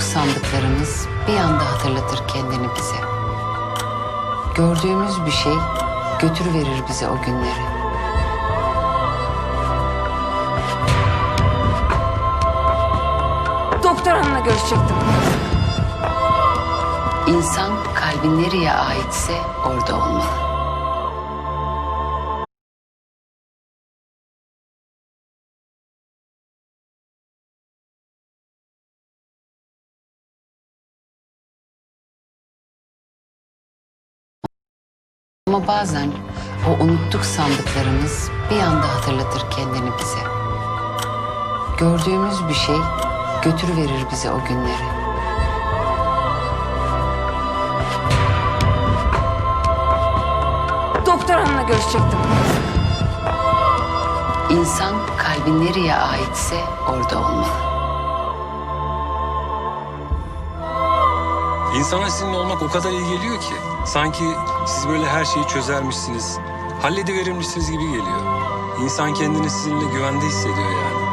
unuttuk sandıklarımız bir anda hatırlatır kendini bize. Gördüğümüz bir şey götürüverir bize o günleri. Doktor hanımla görüşecektim. İnsan kalbi nereye aitse orada olmalı. Ama bazen o unuttuk sandıklarımız bir anda hatırlatır kendini bize. Gördüğümüz bir şey götürüverir bize o günleri. Doktor hanımla görüşecektim. İnsan kalbi nereye aitse orada olmalı. İnsana sizinle olmak o kadar iyi geliyor ki. Sanki siz böyle her şeyi çözermişsiniz, hallediverirmişsiniz gibi geliyor. İnsan kendini sizinle güvende hissediyor yani.